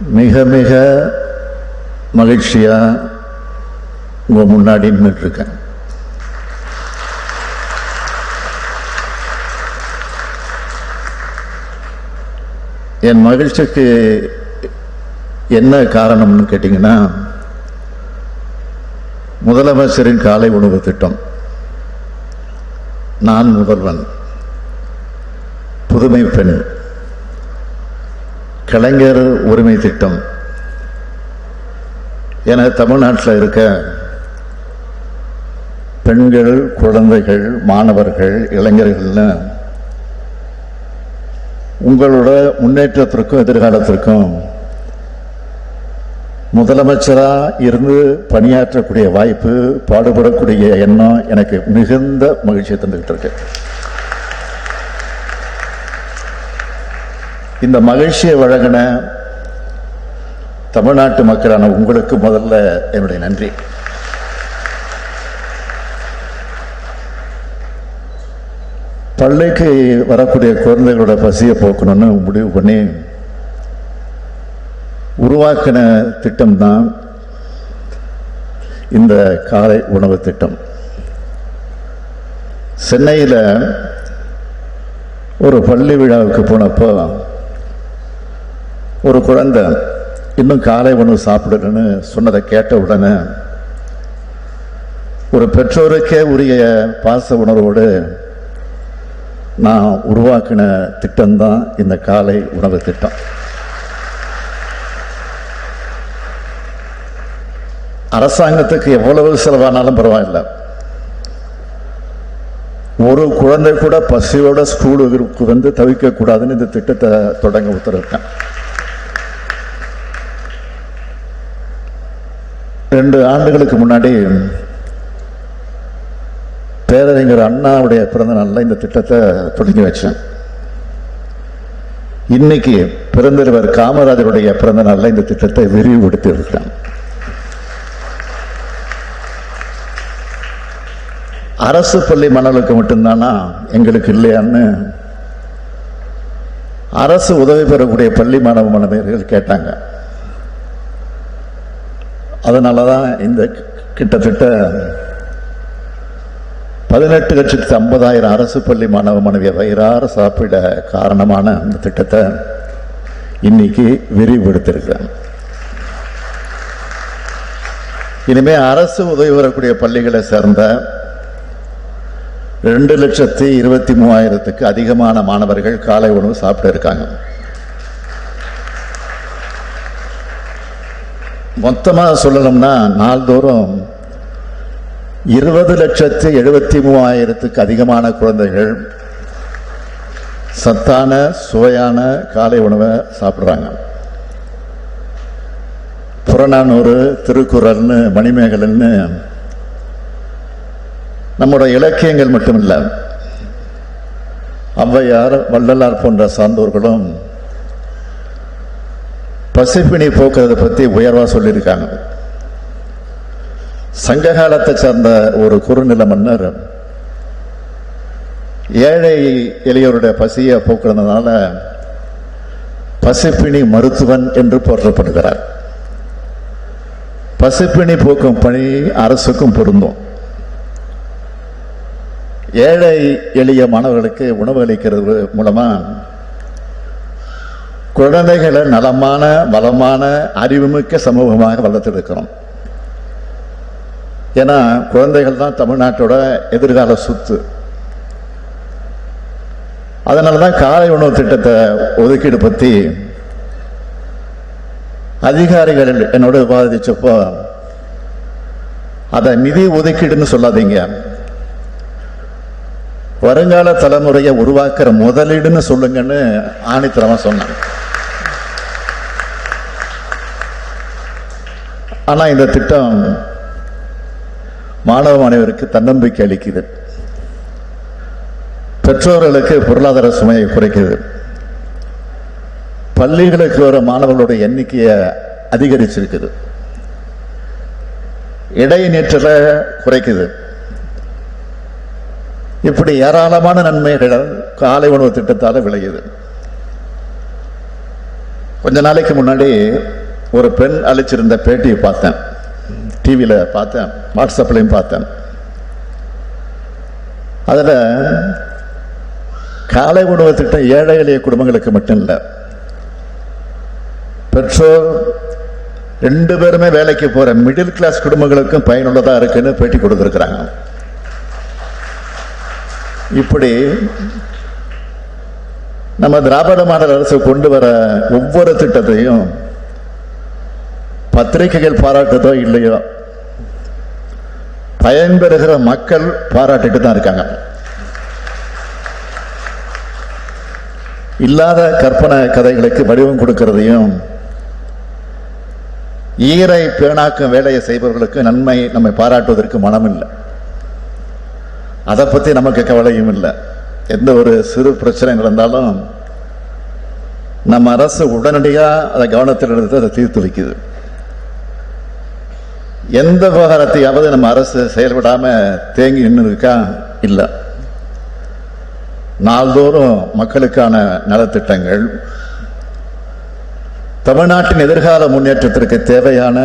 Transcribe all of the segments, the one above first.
மிக மிக மகிழ்ச்சியாக உங்கள் முன்னாடி நின்றுட்டுருக்கேன் என் மகிழ்ச்சிக்கு என்ன காரணம்னு கேட்டிங்கன்னா முதலமைச்சரின் காலை உணவு திட்டம். நான் முதல்வன் புதுமை பெண். கலைஞர் உரிமை திட்டம். என தமிழ்நாட்டில் இருக்க பெண்கள் குழந்தைகள் மாணவர்கள் இளைஞர்கள்னு உங்களோட முன்னேற்றத்திற்கும் எதிர்காலத்திற்கும் முதலமைச்சராக இருந்து பணியாற்றக்கூடிய வாய்ப்பு பாடுபடக்கூடிய எண்ணம் எனக்கு மிகுந்த மகிழ்ச்சியை தந்துக்கிட்டு இருக்கு. இந்த மகிழ்ச்சியை வழங்கின தமிழ்நாட்டு மக்களான உங்களுக்கு முதல்ல என்னுடைய நன்றி. பள்ளிக்கு வரக்கூடிய குழந்தைகளோட பசியை போக்கணும்னு முடிவு பண்ணி உருவாக்கின திட்டம்தான் இந்த காலை உணவு திட்டம். சென்னையில் ஒரு பள்ளி விழாவுக்கு போனப்போ ஒரு குழந்தை இன்னும் காலை உணவு சாப்பிடணும்னு சொன்னதை கேட்ட உடனே ஒரு பெற்றோருக்கே உரிய பாச உணர்வோடு நான் உருவாக்கின திட்டம்தான் இந்த காலை உணவு திட்டம். அரசாங்கத்துக்கு எவ்வளவு செலவானாலும் பரவாயில்ல. ஒரு குழந்தை கூட பசியோட ஸ்கூலுக்கு வந்து தவிக்க கூடாதுன்னு இந்த திட்டத்தை தொடங்க உத்தரவிட்டேன். ரெண்டு ஆண்டுகளுக்கு முன்னாடி பேரறிஞர் அண்ணாவுடைய பிறந்த நாளில் இந்த திட்டத்தை தொடங்கி வச்சேன். இன்னைக்கு பிறந்தவர் காமராஜருடைய பிறந்த நாளில் இந்த திட்டத்தை விரிவுபடுத்தி இருக்கிறான் அரசு பள்ளி மாணவர்களுக்கு மட்டும்தானா? எங்களுக்கு இல்லையான்னு அரசு உதவி பெறக்கூடிய பள்ளி மாணவ மாணவியர்கள் கேட்டாங்க. அதனால தான் இந்த கிட்டத்தட்ட பதினெட்டு லட்சத்து ஐம்பதாயிரம் அரசு பள்ளி மாணவ மாணவியை வயிறார சாப்பிட காரணமான அந்த திட்டத்தை இன்னைக்கு விரிவுபடுத்திருக்கிறேன் இனிமே அரசு உதவி வரக்கூடிய பள்ளிகளை சேர்ந்த ரெண்டு லட்சத்தி இருபத்தி மூவாயிரத்துக்கு அதிகமான மாணவர்கள் காலை உணவு சாப்பிட்டு இருக்காங்க. மொத்தமாக சொல்லணும்னா நாள்தோறும் இருபது லட்சத்து எழுபத்தி மூவாயிரத்துக்கு அதிகமான குழந்தைகள் சத்தான சுவையான காலை உணவை சாப்பிட்றாங்க. புறநானூறு திருக்குறள்னு மணிமேகலன்னு நம்முடைய இலக்கியங்கள் மட்டுமில்லை ஔவையார் வள்ளலார் போன்ற சார்ந்தோர்களும் பசிப்பினி போக்குறதை பற்றி உயர்வாக சொல்லியிருக்காங்க. சங்க காலத்தை சார்ந்த ஒரு குறுநில மன்னர் ஏழை எளியோருடைய பசியை போக்குறதுனால பசிப்பிணி மருத்துவன் என்று போற்றப்படுகிறார். பசிப்பிணி போக்கும் பணி அரசுக்கும் பொருந்தும். ஏழை எளிய மாணவர்களுக்கு உணவு அளிக்கிறது மூலமாக குழந்தைகளை நலமான வளமான அறிவுமிக்க சமூகமாக வளர்த்தெடுக்கிறோம். ஏன்னா குழந்தைகள் தான் தமிழ்நாட்டோட எதிர்கால சொத்து. அதனால தான் காலை உணவு திட்டத்தை ஒதுக்கீடு பற்றி அதிகாரிகள் என்னோட விவாதிச்சப்போ அதை நிதி ஒதுக்கீடுன்னு சொல்லாதீங்க. வருங்கால தலைமுறையை உருவாக்குற முதலீடுன்னு சொல்லுங்கன்னு ஆணித்தரமா சொன்னாங்க. ஆனால் இந்த திட்டம் மாணவ மாணவருக்கு தன்னம்பிக்கை அளிக்குது. பெற்றோர்களுக்கு பொருளாதார சுமையை குறைக்குது. பள்ளிகளுக்கு வர மாணவர்களுடைய எண்ணிக்கையை அதிகரிச்சிருக்குது. இடைநீற்றலை குறைக்குது. இப்படி ஏராளமான நன்மைகள் காலை உணவு திட்டத்தால் விளையுது. கொஞ்ச நாளைக்கு முன்னாடி ஒரு பெண் அழைச்சிருந்த பேட்டியை பார்த்தேன். டிவியில் பார்த்தேன் வாட்ஸ்அப்லையும் பார்த்தேன். அதில் காலை உணவு திட்டம் ஏழை எளிய குடும்பங்களுக்கு மட்டும் இல்லை. பெற்றோர் ரெண்டு பேருமே வேலைக்கு போகிற மிடில் கிளாஸ் குடும்பங்களுக்கும் பயனுள்ளதாக இருக்குன்னு பேட்டி கொடுத்துருக்குறாங்க. இப்படி நம்ம திராவிட மாடல் அரசு கொண்டு வர ஒவ்வொரு திட்டத்தையும் பத்திரிகைகள் பாராட்டுதோ இல்லையோ? பயன்பெறுகிற மக்கள் பாராட்டிட்டு தான் இருக்காங்க. இல்லாத கற்பனை கதைகளுக்கு வடிவம் கொடுக்கிறதையும் ஈரை பேணாக்கும் வேலையை செய்பவர்களுக்கு நன்மை நம்மை பாராட்டுவதற்கு மனம் இல்லை அதை பற்றி நமக்கு கவலையும் இல்லை. எந்த ஒரு சிறு பிரச்சனை நடந்தாலும் நம்ம அரசு உடனடியாக அதை கவனத்தில் எடுத்து அதை தீர்த்து வைக்குது. எந்த விவகாரத்தையாவது நம்ம அரசு செயல்படாம தேங்கி நின்று இருக்கா இல்லை. நாள்தோறும் மக்களுக்கான நலத்திட்டங்கள் தமிழ்நாட்டின் எதிர்கால முன்னேற்றத்திற்கு தேவையான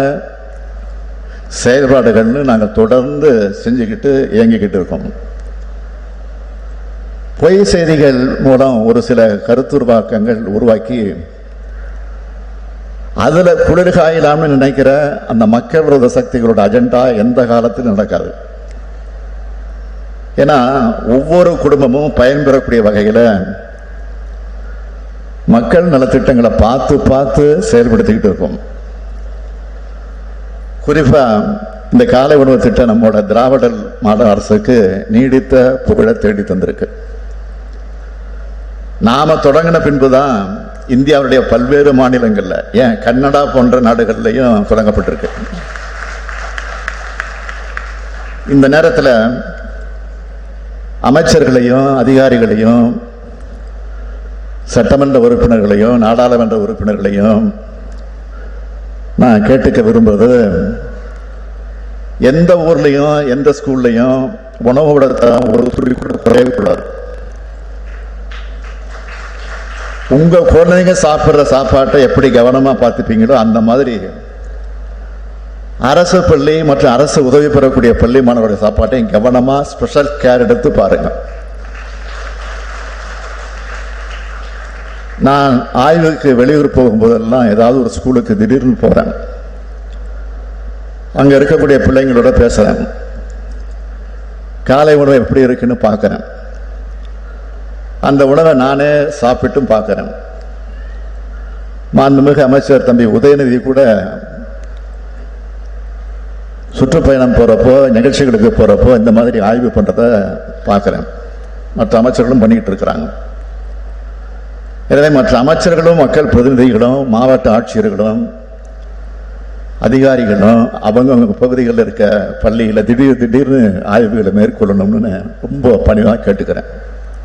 செயல்பாடுகள்னு நாங்கள் தொடர்ந்து செஞ்சுக்கிட்டு இயங்கிக்கிட்டு இருக்கோம். பொய் செய்திகள் மூலம் ஒரு சில கருத்துருவாக்கங்கள் உருவாக்கி அதில் குளிர்காயலாம்னு நினைக்கிற அந்த மக்கள் விரோத சக்திகளோட அஜெண்டா எந்த காலத்திலும் நடக்காது. ஏன்னா ஒவ்வொரு குடும்பமும் பயன்பெறக்கூடிய வகையில் மக்கள் நலத்திட்டங்களை பார்த்து பார்த்து செயல்படுத்திக்கிட்டு இருக்கோம். குறிப்பாக இந்த காலை உணவு திட்டம் நம்மோட திராவிடர் மாடல் அரசுக்கு நீடித்த புகழை தேடி தந்திருக்கு நாம் தொடங்கின பின்புதான் இந்தியாவுடைய பல்வேறு மாநிலங்களில் ஏன் கன்னடா போன்ற நாடுகள்லையும் தொடங்கப்பட்டிருக்கு. இந்த நேரத்தில் அமைச்சர்களையும் அதிகாரிகளையும் சட்டமன்ற உறுப்பினர்களையும் நாடாளுமன்ற உறுப்பினர்களையும் நான் கேட்டுக்க விரும்புவது எந்த ஊர்லேயும் எந்த ஸ்கூல்லையும் உணவு விடத்தான் ஒரு துளி கூட குறையவே உங்கள் உங்க குழந்தைங்க சாப்பிட்ற சாப்பாட்டை எப்படி கவனமா பார்த்துப்பீங்களோ அந்த மாதிரி அரசு பள்ளி மற்றும் அரசு உதவி பெறக்கூடிய பள்ளி மாணவர்கள் சாப்பாட்டையும் கவனமா ஸ்பெஷல் கேர் எடுத்து பாருங்க. நான் ஆய்வுக்கு வெளியூர் போகும்போதெல்லாம் ஏதாவது ஒரு ஸ்கூலுக்கு திடீர்னு போறேன். அங்க இருக்கக்கூடிய பிள்ளைங்களோட பேசுறேன். காலை உணவு எப்படி இருக்குன்னு பார்க்கறேன். அந்த உணவை நானே சாப்பிட்டும் பார்க்கிறேன். மாண்புமிகு அமைச்சர் தம்பி உதயநிதி கூட சுற்றுப்பயணம் போகிறப்போ நிகழ்ச்சிகளுக்கு போகிறப்போ இந்த மாதிரி ஆய்வு பண்ணுறத பார்க்குறேன். மற்ற அமைச்சர்களும் பண்ணிக்கிட்டு இருக்கிறாங்க. எனவே மற்ற அமைச்சர்களும் மக்கள் பிரதிநிதிகளும் மாவட்ட ஆட்சியர்களும் அதிகாரிகளும் அவங்கவுங்க பகுதிகளில் இருக்க பள்ளியில் திடீர் திடீர்னு ஆய்வுகளை மேற்கொள்ளணும்னு ரொம்ப பணிவாக கேட்டுக்கிறேன்.